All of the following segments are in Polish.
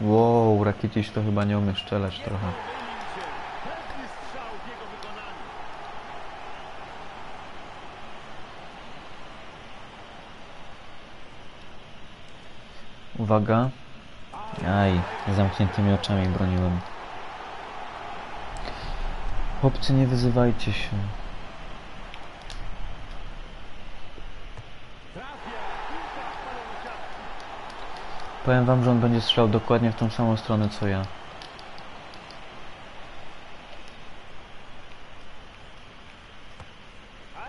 Wow, Rakiciś to chyba nie umie strzelać trochę. Uwaga. Aj, zamkniętymi oczami broniłem. Chłopcy, nie wyzywajcie się. Powiem wam, że on będzie strzelał dokładnie w tą samą stronę co ja.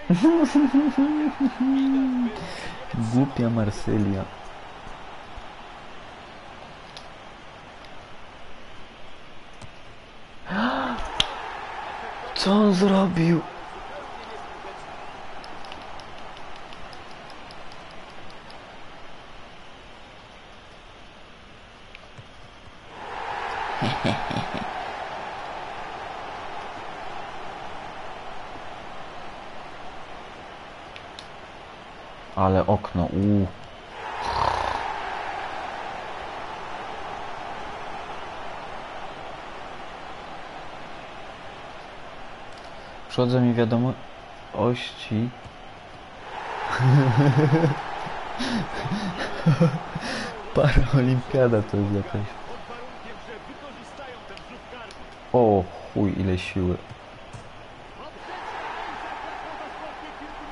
Głupia Marsylia. Co on zrobił? Ale okno, uuu. Przychodzą mi wiadomości. Paraolimpiada to jest jakaś. O chuj, ile siły.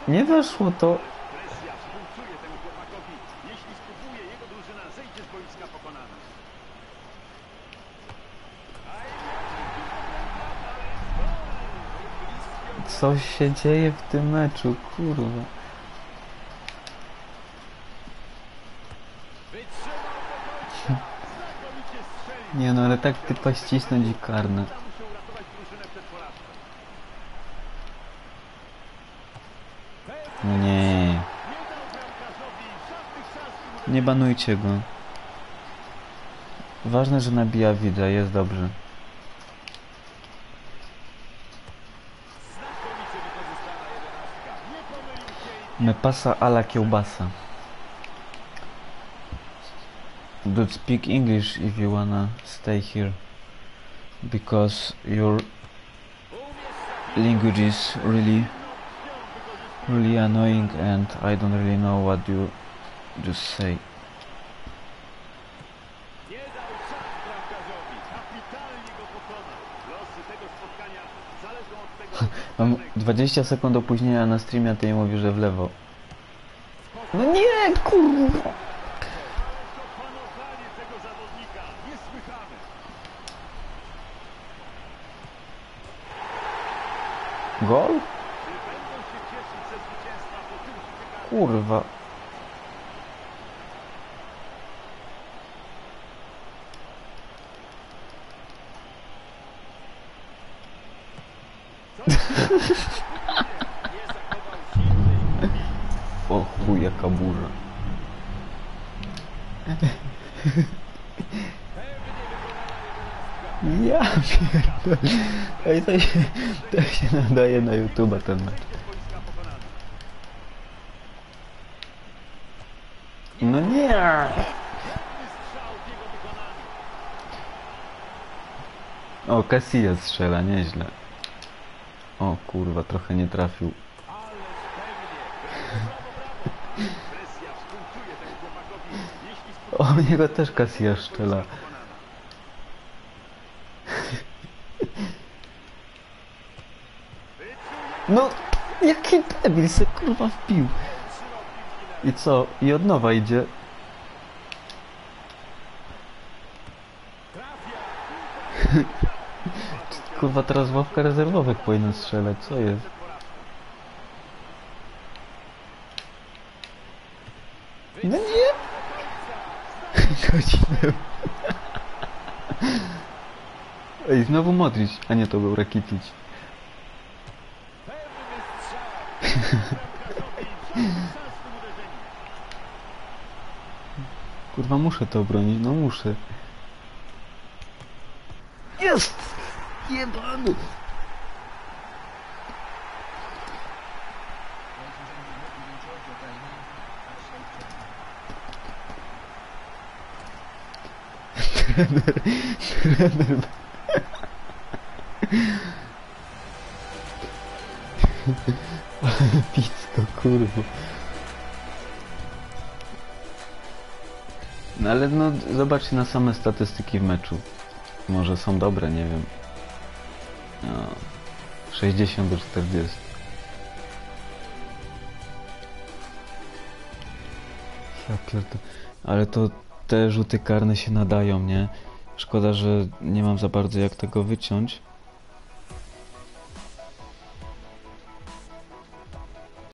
Nie weszło to. Co się dzieje w tym meczu, kurwa. Nie no, ale tak typa ścisnąć i karne. No nie, Nie banujcie go. Ważne, że nabija widza, jest dobrze. Me pasa a la kiełbasa. Dude, speak English if you wanna stay here. Because your language is really, really annoying and I don't really know what you just say. Mam 20 sekund opóźnienia na streamie, a ty mówisz, że w lewo. No nie, kurwa! Kurwa. O chuj, jaka burza. Ja pierdolę. To się, to się nadaje na YouTube'a ten mecz. No nie! O, Casillas strzela, nieźle. O kurwa, trochę nie trafił. O, w niego też Casillas strzela. No, jaki debil se kurwa wpił. I co? I od nowa idzie. Kurwa, teraz w ławkę rezerwowych powinien strzelać, co jest? No nie! Godzinę. Ej, znowu Modric, a nie to był Rakitic. Kurwa, muszę to obronić, no muszę. Jest! Jebany! trener, trener. Ale pizdo, kurwa. No ale no, zobaczcie na same statystyki w meczu. Może są dobre, nie wiem. No, 60 do 40. Ja pierdolę. Ale to te rzuty karne się nadają, nie? Szkoda, że nie mam za bardzo jak tego wyciąć.